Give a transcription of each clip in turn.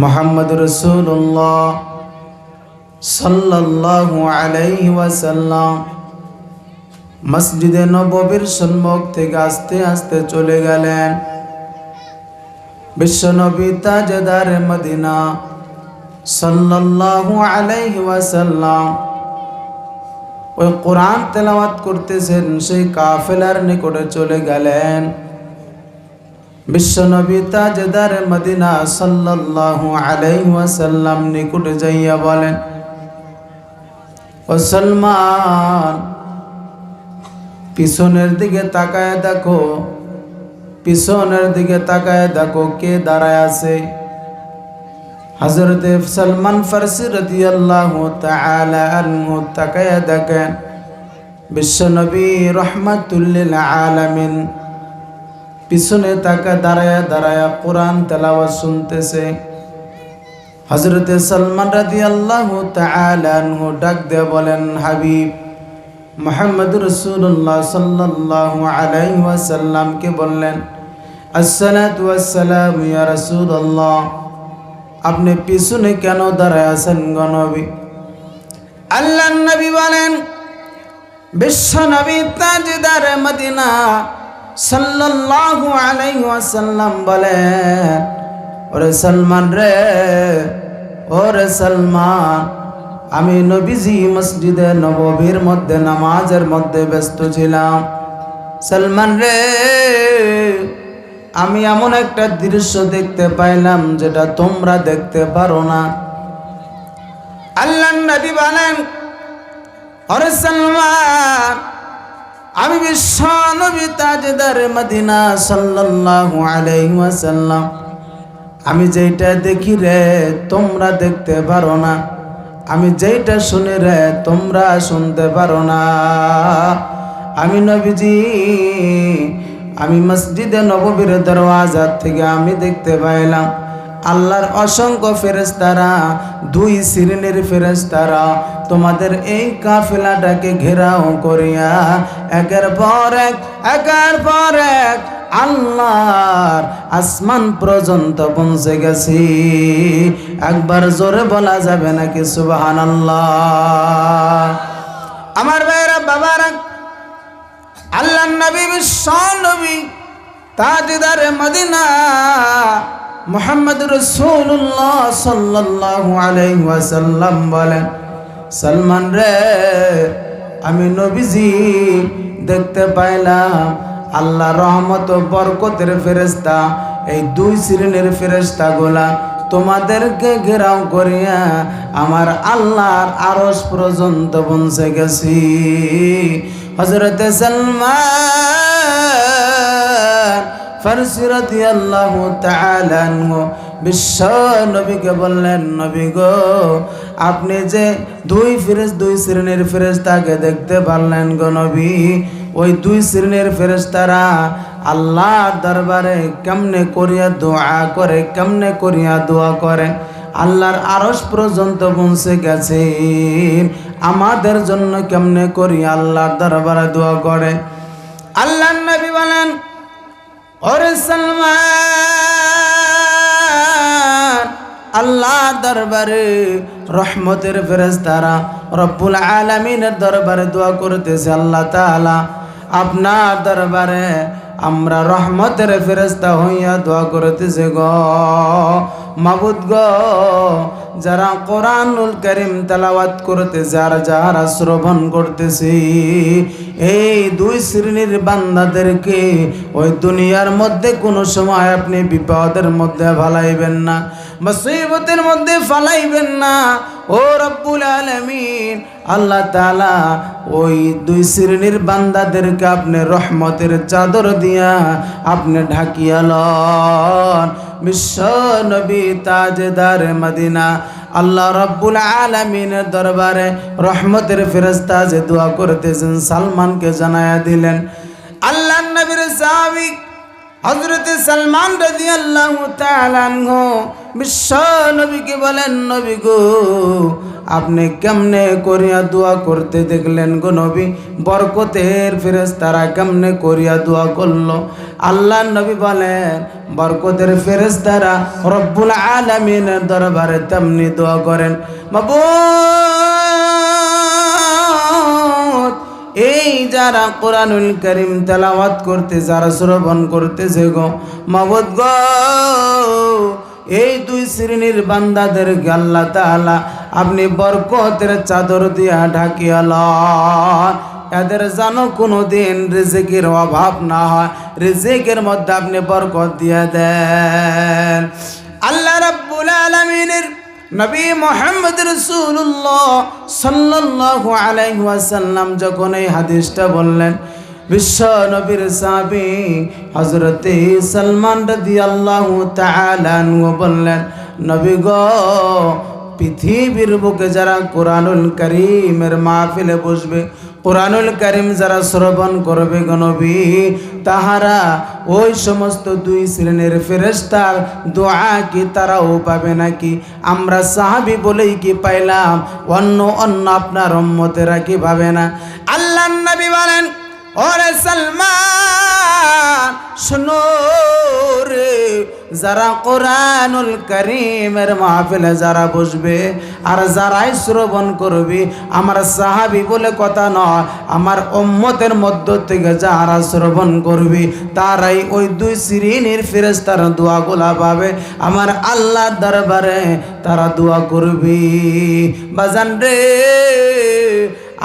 মোহাম্মদ রসুল্লাহ সাল্লাল্লাহু আলাইহি ওয়াসাল্লাম মসজিদে নববীর সম্মুখ থেকে আস্তে আস্তে চলে গেলেন। বিশ্বনবী তাজদার মদিনা সাল্লাল্লাহু আলাইহি ওয়াসাল্লাম ওই কোরআন তেলাওয়াত করতেছেন, সেই কাফেলার নিকটে চলে গেলেন। বিশ্বনবী তাজদার মদিনা সাল্লাল্লাহু আলাইহি ওয়াসাল্লাম নিকটে যাইয়া বলেন, ও সলমান, পিছনের দিকে তাকায় দেখো, পিছনের দিকে তাকায় দেখো কে দাঁড়ায় আছে? হজরত সলমান ফারসি রাদিয়াল্লাহু তাআলা আনহু তাকায় দেখেন, বিশ্বনবী রহমাতুল্লিল আলামিন পিছনে তাকা দাঁড়ায়া দাঁড়ায়া কোরআন তেলাওয়াত শুনতেছে। হজরতে সলমান রাদি আল্লাহ ডাক দিয়ে বলেন, হাবিব, মোহাম্মদ রসুল্লাহ সাল্লাহ আলাই ওয়াসাল্লামকে বললেন আসসালাম ইয়া রাসূলুল্লাহ, আপনি পিছনে কেন দাঁড়ায় আছেন গনবী আল্লাহ নবী বলেন, বিশ্ব নবী তাজদার মদিনা সাল্লাল্লাহু আলাইহি ওয়াসাল্লাম বলেন, ওরে সালমান রে, ওরে সালমান, আমি নবীজি মসজিদে নববীর মধ্যে, নামাজের মধ্যে ব্যস্ত ছিলাম। সলমান রে, আমি এমন একটা দৃশ্য দেখতে পাইলাম যেটা তোমরা দেখতে পারো না। আল্লাহ নবী বলেন, ওরে সলমান আমি বিশ্ব নবী তাজদার মদিনা সাল্লাল্লাহু আলাইহি ওয়াসাল্লাম। আমি যেটা দেখি রে, তোমরা দেখতে পারো না। আমি যেটা শুনি রে, তোমরা শুনতে পারো না। আমি নবীজি, আমি মসজিদে নববীর দরওয়াজা থেকে আমি দেখতে পাইলাম। আল্লাহর অসংখ্য ফেরেস্তারা দুই শ্রেণির ফেরেস্তারা তোমাদের এই কাফেলাটাকে ঘেরাও করিয়া একের পর এক, একের পর এক আল্লাহর আসমান পর্যন্ত পৌঁছে গেছি। একবার জোরে বলা যাবে নাকি সুবাহান আল্লাহ আমার ভাইরা বাবারা আল্লাহ নবী বিশ্ব নবী, তাজদার মদিনা মোহাম্মদ রসুল্লাহ সাল্লাল্লাহু আলাইহি ওয়াসাল্লাম বলেন, সলমান রে, আমি নবীজি দেখতে পাইলাম আল্লাহ রহমত বরকতের ফেরেস্তা এই দুই শ্রেণির ফেরেস্তা গোলা তোমাদেরকে ঘেরাও করিয়া আমার আল্লাহর আরস পর্যন্ত পৌঁছে গেছি। হজরতে সলমান ফারসিরতি আল্লাহ তাআলাহু বিশ্ব নবীকে বললেন, নবী গো, আপনি যে দুই ফিরেজ দুই শ্রেণির ফেরেশতাকে দেখতে পারলেন গো নবী, ওই দুই শ্রেণির ফেরেশতারা আল্লাহর দরবারে কেমনে করিয়া দোয়া করে, কেমনে করিয়া দোয়া করে? আল্লাহর আরস পর্যন্ত পৌঁছে গেছে। আমাদের জন্য কেমনে করি আল্লাহর দরবারে দোয়া করে? আল্লাহ নবী বলেন ওরে সলমান আল্লাহ দরবারে রহমতের ফেরেস্তারা রব্বুল আলমিনের দরবারে দোয়া করতেছে আল্লাহ তালা আপনার দরবারে আমরা রহমতের ফেরেস্তা হইয়া দোয়া করতেছে গ। মাবুদ গ, যারা কোরআনুল করিম তেলাওয়াত করতে যারা যারা শ্রবণ করতেছি, এই দুই শ্রেণির বান্দাদেরকে ওই দুনিয়ার মধ্যে কোনো সময় আপনি বিপদের মধ্যে ভালাইবেন না। মুসিবতের মধ্যে ফালাইবেন না। ও রব্বুল আলমিন, আল্লাহ তালা ওই দুই শ্রেণির বান্দাদেরকে আপনি রহমতের চাদর দিয়া আপনি ঢাকিয়া লন। বিশ্ব নবী তাজদার মদিনা, আল্লাহ রব্বুল আলমিনের দরবারে রহমতের ফেরস্তা যে দোয়া করতেছেন, সালমানকে জানায়া দিলেন। আল্লাহ নবীর সাহাবিক হজরত সালমান রাজি আল্লাহ বিশ্ব নবীকে বলেন, নবী গো, আপনি কেমনে করিয়া দোয়া করতে দেখলেন গো নবী? বরকতের ফেরেস তারা কেমনে করিয়া দোয়া করল? আল্লাহ নবী বলেন, বরকতের ফেরেস তারা রব্বুল আলমিনের দরবারে তেমনি দোয়া করেন। বাবু যারা কোরআনুল করিম তেলাওয়াত করতে, যারা শ্রবণ করতেছে গো মাবদ গ, এই দুই শ্রেণির বান্দাদের আল্লাহ তাআলা আপনি বরকতের চাদর দিয়া ঢাকিয়া লন। এদের জানো কোনো দিন রিজিকের অভাব না হয়, রিজিকের মধ্যে আপনি বরকত দিয়ে দেন। আল্লাহ রাব্বুল আলামিনের নবী মোহাম্মদ রসুল্লাহ সাল্লাল্লাহু আলাইহি ওয়াসাল্লাম যখন এই হাদিসটা বললেন, বিশ্ব নবীর সাবি হযরতে সালমান রাদিয়াল্লাহু তাআলা নু বললেন, নবী গো, পৃথিবীর বুকে যারা কোরআনুল করিমের মাহফিলে বসবে কোরআনুল করিম যারা শ্রবণ করবে গণবী তাহারা ওই সমস্ত দুই শ্রেণির ফেরেস্তার দোয়া কি তারাও পাবে নাকি? আমরা সাহাবি বলেই কি পাইলাম, অন্য অন্য আপনার অম্মতেরা কি পাবে না? আল্লাহ নবী বলেন, ওরে সালমান, শুনো। যারা কোরআনুল করিমের মাহফিলে যারা বসবে আর যারাই শ্রবণ করবে, আমার সাহাবি বলে কথা নয়, আমার উম্মতের মধ্য থেকে যারা শ্রবণ করবে, তারাই ওই দুই শ্রেণির ফেরেস্তার দোয়াগুলা পাবে। আমার আল্লাহর দরবারে তারা দোয়া করবি। বাজান রে,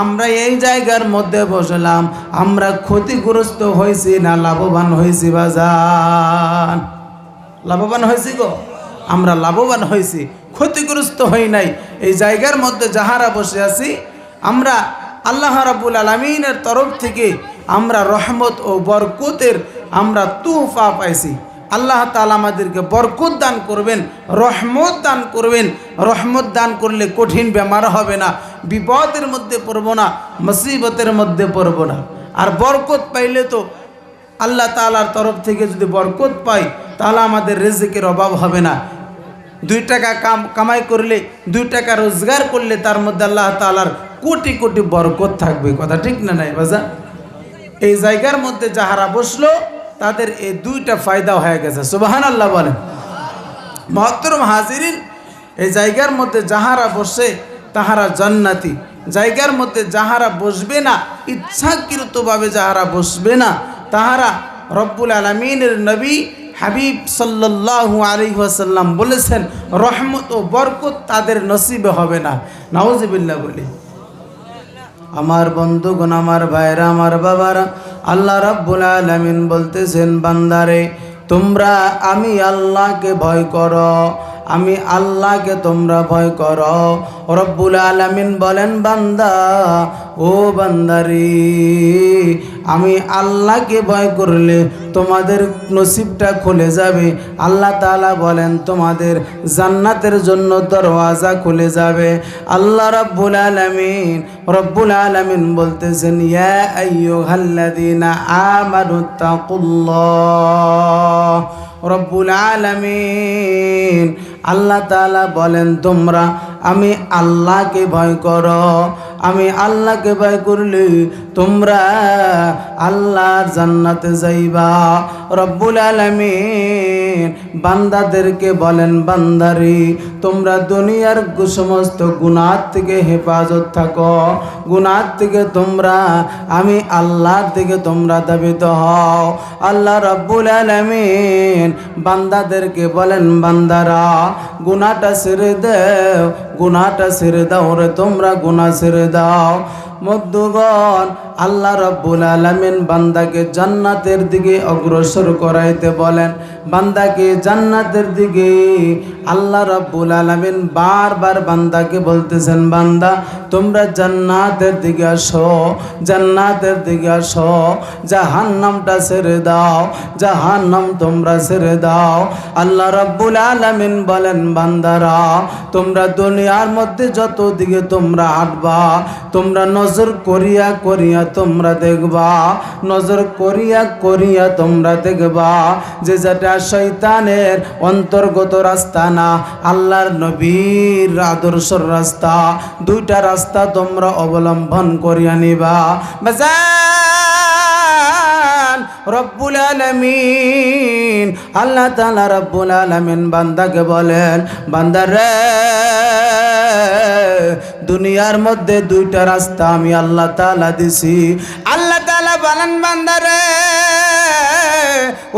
আমরা এই জায়গার মধ্যে বসলাম, আমরা ক্ষতিগ্রস্ত হয়েছি না লাভবান হয়েছি বাজান? লাভবান হয়েছি গো। আমরা লাভবান হয়েছি, ক্ষতিগ্রস্ত হই নাই। এই জায়গার মধ্যে যাহারা বসে আছি, আমরা আল্লাহ রাবুল আলমিনের তরফ থেকে আমরা রহমত ও বরকতের আমরা তুফা পাইছি। আল্লাহ তালা আমাদেরকে বরকত দান করবেন, রহমত দান করবেন। রহমত দান করলে কঠিন বেমার হবে না, বিপদের মধ্যে পড়ব না, মুসিবতের মধ্যে পড়ব না। আর বরকত পাইলে তো আল্লাহ তালার তরফ থেকে যদি বরকত পাই, তাহলে আমাদের রেজেকের অভাব হবে না। দুই টাকা কাম, কামাই করলে, দুই টাকা রোজগার করলে তার মধ্যে আল্লাহ তালার কোটি কোটি বরকত থাকবে। কথা ঠিক না নাই বাজা? এই জায়গার মধ্যে যাহারা বসল, তাদের এই দুইটা ফায়দা হয়ে গেছে। সুবাহান আল্লাহ বলেন। মহত্তরম হাজিরিন, এই জায়গার মধ্যে যাহারা বসে, তাহারা জান্নাতি। জায়গার মধ্যে যাহারা বসবে না, ইচ্ছাকৃতভাবে যাহারা বসবে না তাহারা রব্বুল আলমিনের নবী হাবিব সাল্লাল্লাহু আলাইহি ওয়াসাল্লাম বলেছেন, রহমত ও বরকত তাদের নসিবে হবে না। নাউজিবিল্লাহ বলি। আমার বন্ধুগণ, আমার ভাইরা, আমার বাবারা, আল্লাহ রাব্বুল আলামিন বলতেছেন, বান্দারে, তোমরা আমি আল্লাহকে ভয় করো। আমি আল্লাহকে তোমরা ভয় করো। রব্বুল আলামিন বলেন, বান্দা, ও বান্দারি, আমি আল্লাহকে ভয় করলে তোমাদের নসিবটা খুলে যাবে। আল্লাহ তাআলা বলেন, তোমাদের জান্নাতের জন্য দরওয়াজা খুলে যাবে। আল্লাহ রব্বুল আলামিন রব্বুল আলামিন বলতেছেন, ইয়া আইয়ুহাল্লাযীনা আমানু তাকুল্লাহ। রব্বুল আলামিন আল্লাহ তালা বলেন তোমরা আমি আল্লাহকে ভয় করো আমি আল্লাহকে ভয় করলে তোমরা আল্লাহর জান্নাতে যাইবা। রব্বুল আলামিন বান্দাদেরকে বলেন, বান্দারি, তোমরা দুনিয়ার সমস্ত গুণার থেকে হেফাজত থাকো। গুণার থেকে তোমরা, আমি আল্লাহর থেকে তোমরা দাবিত হও। আল্লাহ রব্বুল আলামিন বান্দাদেরকে বলেন, বান্দারা গুনাটা ছেড়ে দেও গুনাটা ছেড়ে দাও রে, তোমরা গুনা ছেড়ে দাও। মধ্যগণ, আল্লাহ রব্বুল আলমিন বান্দাকে জান্নাতের দিকে অগ্রসর করাইতে বলেন। বান্দাকে জান্নাতের দিকে আল্লাহ রব্বুল আলমিন বারবার বান্দাকে বলতেছেন, বান্দা, তোমরা জান্নাতের দিকে আসো, জান্নাতের দিকে আসো। জাহান নামটা ছেড়ে দাও জাহান নাম তোমরা ছেড়ে দাও। আল্লাহ রব্বুল আলমিন বলেন, বান্দারা, তোমরা দুনিয়ার মধ্যে যত দিকে তোমরা হাঁটবা, তোমরা নজর করিয়া করিয়া তোমরা দেখবা, নজর করিয়া করিয়া তোমরা দেখবা যে যেটা শৈতানের অন্তর্গত রাস্তা না, আল্লাহর নবীর আদর্শর রাস্তা। দুইটা রাস্তা তোমরা অবলম্বন করিয়া নিবা। বাজান রব্বুল আলমিন। আল্লাহ তালা রব্বুল আলমিন বান্দাকে বলেন বান্দার রে, দুনিয়ার মধ্যে দুইটা রাস্তা আমি আল্লাহ তালা দিছি। আল্লাহ তালা বলেন বান্দারে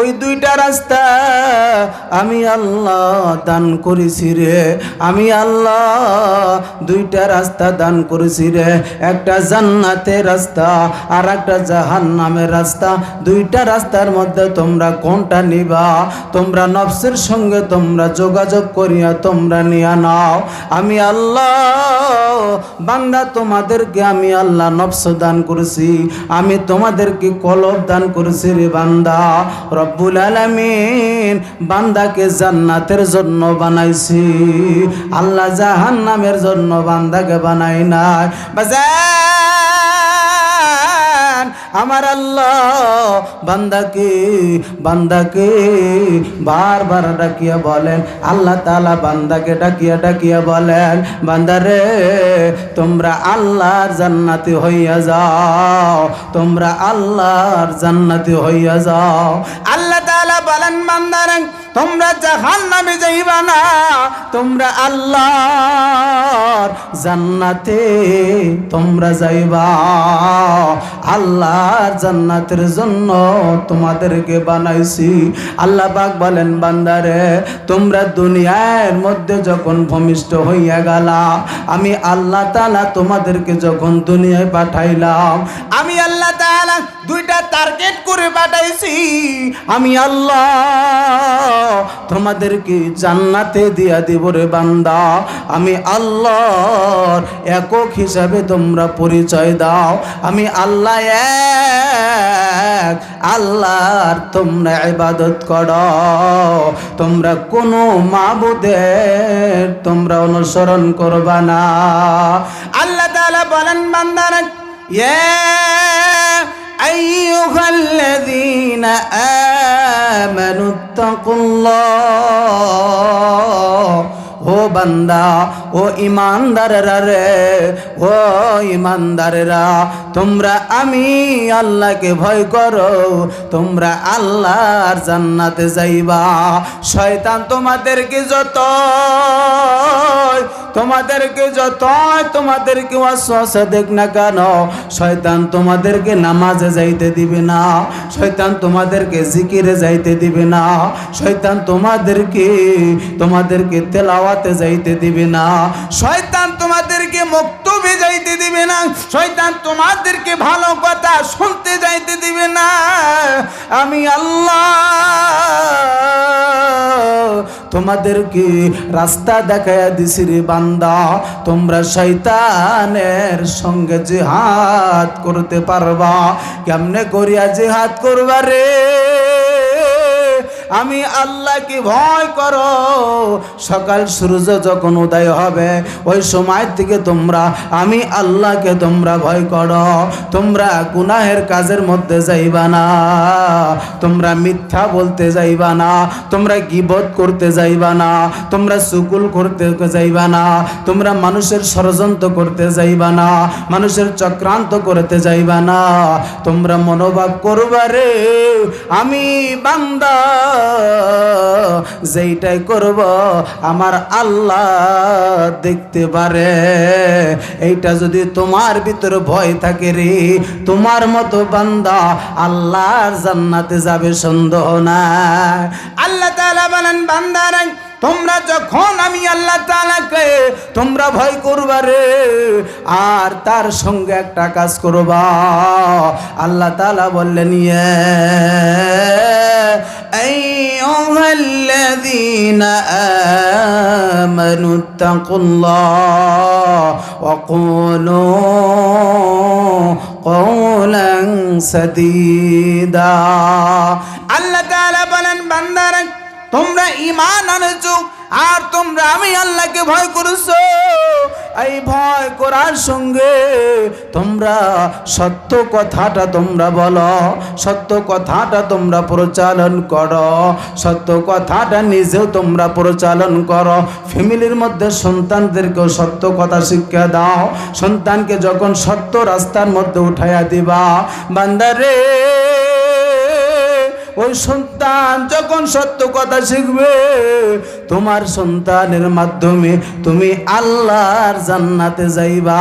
ওই দুইটা রাস্তা আমি আল্লাহ দান করেছি রে। আমি আল্লাহ দুইটা রাস্তা দান করেছি রে। একটা জান্নাতের রাস্তা আর একটা জাহান্নামের রাস্তা। দুইটা রাস্তার মধ্যে তোমরা কোনটা নিবা? তোমরা নফসের সঙ্গে তোমরা যোগাযোগ করিয়া তোমরা নিয়া নাও। আমি আল্লাহ, বান্দা তোমাদেরকে আমি আল্লাহ নফস দান করেছি। আমি তোমাদেরকে কলব দান করেছি রে বান্দা। রব্বুল আলামিন বান্দাকে জান্নাতের জন্য বানাইছি। আল্লাহ জাহান্নামের জন্য বান্দাকে বানাই নাই। বাজান আমার আল্লাহ বান্দাকে বান্দাকে বারবার ডাকিয়া বলেন, আল্লাহ তালা বান্দাকে ডাকিয়া ডাকিয়া বলেন বান্দারে তোমরা আল্লাহর জান্নাতি হইয়া যাও, তোমরা আল্লাহর জান্নাতি হইয়া যাও। আল্লাহ তালা বলেন বান্দারে তোমরা জাহান নামে যাইবা না, তোমরা আল্লাহর জান্নাতে তোমরা যাইবা। আল্লাহর জান্নাতের জন্য তোমাদেরকে বানাইছি। আল্লাহ পাক বলেন, বান্দারে, তোমরা দুনিয়ার মধ্যে যখন ভূমিষ্ঠ হইয়া গেলা, আমি আল্লাহ তাআলা তোমাদেরকে যখন দুনিয়ায় পাঠাইলাম, আমি আল্লাহ তাআলা দুইটা টার্গেট করে পাঠাইছি। আমি আল্লাহ তোমাদেরকে জান্নাতে দিয়া দিব রে বান্দা। আমি আল্লাহর একক হিসাবে তোমরা পরিচয় দাও। আমি আল্লাহ এক, আল্লাহর তোমরা ইবাদত করো। তোমরা কোনো মাবুদের তোমরা অনুসরণ করবা না। আল্লাহ তাআলা বলেন, বান্দারা, ইয়া أيها الذين آمنوا اتقوا الله বান্দা, ও ইমানদারেরা রে, ও ইমানদারেরা, তোমরা আমি আল্লাহকে ভয় করো, তোমরা আল্লাহর জান্নাতে যাইবা। শয়তান তোমাদেরকে যত তোমাদেরকে যত তোমাদেরকে ওয়াসওয়াসা দেখ না কেন, শয়তান তোমাদেরকে নামাজে যাইতে দিবে না, শয়তান তোমাদেরকে জিকিরে যাইতে দিবে না, শয়তান তোমাদেরকে তোমাদেরকে তেলাওয়াতে যাইতে দিবে না। শয়তান তোমাদেরকে মক্তবে যাইতে দিবে না। শয়তান তোমাদেরকে ভালো কথা শুনতে যাইতে দিবে না। আমি আল্লাহ তোমাদেরকে রাস্তা দেখাইয়া দিছি রে বান্দা। তোমরা শৈতানের সঙ্গে জিহাদ করতে পারবা। কেমনে করিয়া জিহাদ করবা রে? আমি আল্লাহকে ভয় করো। সকাল সূর্য যখন উদয় হবে, ওই সময় থেকে তোমরা, আমি আল্লাহকে তোমরা ভয় করো। তোমরা গুনাহের কাজের মধ্যে যাইবা না। তোমরা মিথ্যা বলতে যাইবা না। তোমরা গিবত করতে যাইবা না। তোমরা সুকুল করতে যাইবা না। তোমরা মানুষের ষড়যন্ত্র করতে যাইবা না। মানুষের চক্রান্ত করতে যাইবা না। তোমরা মনোভাব করবা রে, আমি বান্দা। যেইটাই করব, আমার আল্লাহ দেখতে পারে। এইটা যদি তোমার ভিতরে ভয় থাকে রে, তোমার মতো বান্দা আল্লাহর জান্নাতে যাবে সন্দেহ না আল্লাহ তাআলা বলেন বান্দারা তোমরা যখন আমি আল্লাহ তাআলাকে তোমরা ভয় করবা রে, আর তার সঙ্গে একটা কাজ করবা। আল্লাহ তাআলা বললেন, ইয়া أيها الذين آمنوا اتقوا الله وقولوا قولا سديدا আল্লাহ তাআলা বলেন বান্দারা তোমরা ঈমান আনছো আর তোমরা আমি আল্লাহকে ভয় করেছো এই ভয় করার সঙ্গে তোমরা সত্য কথাটা তোমরা বলো, সত্য কথাটা তোমরা প্রচালন করো, সত্য কথাটা নিজেও তোমরা প্রচালন করো। ফ্যামিলির মধ্যে সন্তানদেরকেও সত্য কথা শিক্ষা দাও। সন্তানকে যখন সত্য রাস্তার মধ্যে উঠাইয়া দিবা বান্দারে ওই সন্তান যখন সত্য কথা শিখবে তোমার সন্তানের মাধ্যমে তুমি আল্লাহর জান্নাতে যাইবা।